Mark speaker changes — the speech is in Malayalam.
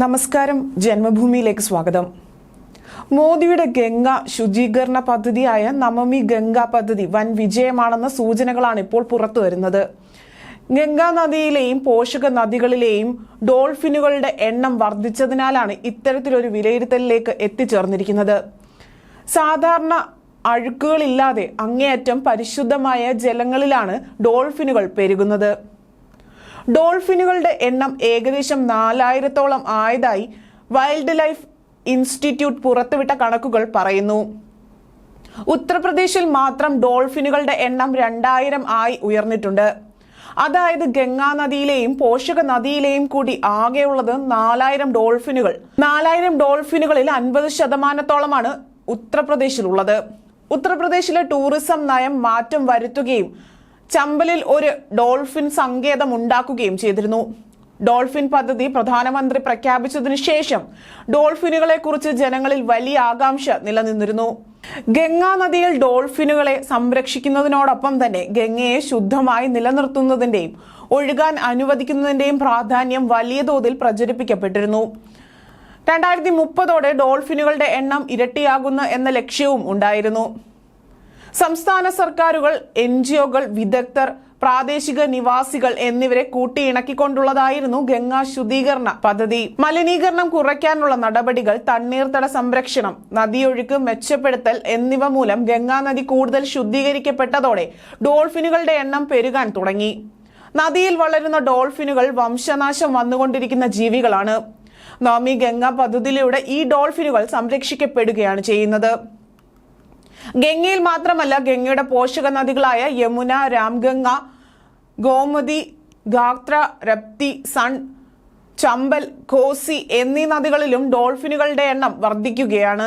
Speaker 1: നമസ്കാരം ജന്മഭൂമിയിലേക്ക് സ്വാഗതം. മോദിയുടെ ഗംഗ ശുചീകരണ പദ്ധതിയായ നമമി ഗംഗ പദ്ധതി വൻ വിജയമാണെന്ന സൂചനകളാണ് ഇപ്പോൾ പുറത്തു വരുന്നത്. ഗംഗാ നദിയിലെയും പോഷക നദികളിലെയും ഡോൾഫിനുകളുടെ എണ്ണം വർദ്ധിച്ചതിനാലാണ് ഇത്തരത്തിലൊരു വിലയിരുത്തലിലേക്ക് എത്തിച്ചേർന്നിരിക്കുന്നത്. സാധാരണ അഴുക്കുകളില്ലാതെ അങ്ങേയറ്റം പരിശുദ്ധമായ ജലങ്ങളിലാണ് ഡോൾഫിനുകൾ പെരുകുന്നത്. ഡോൾഫിനുകളുടെ എണ്ണം ഏകദേശം നാലായിരത്തോളം ആയതായി വൈൽഡ് ലൈഫ് ഇൻസ്റ്റിറ്റ്യൂട്ട് പുറത്തുവിട്ട കണക്കുകൾ പറയുന്നു. ഉത്തർപ്രദേശിൽ മാത്രം ഡോൾഫിനുകളുടെ എണ്ണം രണ്ടായിരം ആയി ഉയർന്നിട്ടുണ്ട്. അതായത് ഗംഗാ നദിയിലെയും പോഷക നദിയിലെയും കൂടി ആകെയുള്ളത് നാലായിരം ഡോൾഫിനുകൾ. നാലായിരം ഡോൾഫിനുകളിൽ അൻപത് ശതമാനത്തോളമാണ് ഉത്തർപ്രദേശിലുള്ളത്. ഉത്തർപ്രദേശിലെ ടൂറിസം നയം മാറ്റം വരുത്തുകയും ചമ്പലിൽ ഒരു ഡോൾഫിൻ സങ്കേതം ഉണ്ടാക്കുകയും ചെയ്തിരുന്നു. ഡോൾഫിൻ പദ്ധതി പ്രധാനമന്ത്രി പ്രഖ്യാപിച്ചതിനു ശേഷം ഡോൾഫിനുകളെ കുറിച്ച് ജനങ്ങളിൽ വലിയ ആകാംക്ഷ നിലനിന്നിരുന്നു. ഗംഗാ നദിയിൽ ഡോൾഫിനുകളെ സംരക്ഷിക്കുന്നതിനോടൊപ്പം തന്നെ ഗംഗയെ ശുദ്ധമായി നിലനിർത്തുന്നതിന്റെയും ഒഴുകാൻ അനുവദിക്കുന്നതിന്റെയും പ്രാധാന്യം വലിയ തോതിൽ പ്രചരിപ്പിക്കപ്പെട്ടിരുന്നു. രണ്ടായിരത്തി മുപ്പതോടെ ഡോൾഫിനുകളുടെ എണ്ണം ഇരട്ടിയാകുന്ന എന്ന ലക്ഷ്യവും ഉണ്ടായിരുന്നു. സംസ്ഥാന സർക്കാരുകൾ എൻ ജിഒകൾ വിദഗ്ധർ പ്രാദേശിക നിവാസികൾ എന്നിവരെ കൂട്ടിയിണക്കിക്കൊണ്ടുള്ളതായിരുന്നു ഗംഗാ ശുദ്ധീകരണ പദ്ധതി. മലിനീകരണം കുറയ്ക്കാനുള്ള നടപടികൾ തണ്ണീർത്തട സംരക്ഷണം നദിയൊഴുക്ക് മെച്ചപ്പെടുത്തൽ എന്നിവ മൂലം ഗംഗാ നദി കൂടുതൽ ശുദ്ധീകരിക്കപ്പെട്ടതോടെ ഡോൾഫിനുകളുടെ എണ്ണം പെരുകാൻ തുടങ്ങി. നദിയിൽ വളരുന്ന ഡോൾഫിനുകൾ വംശനാശം വന്നുകൊണ്ടിരിക്കുന്ന ജീവികളാണ്. നവമി ഗംഗ പദ്ധതിയിലൂടെ ഈ ഡോൾഫിനുകൾ സംരക്ഷിക്കപ്പെടുകയാണ് ചെയ്യുന്നത്. ഗംഗയിൽ മാത്രമല്ല ഗംഗയുടെ പോഷക നദികളായ യമുന രാംഗംഗ ഗോമതി ഗാത്ര രപ്തി സൺ ചമ്പൽ കോസി എന്നീ നദികളിലും ഡോൾഫിനുകളുടെ എണ്ണം വർദ്ധിക്കുകയാണ്.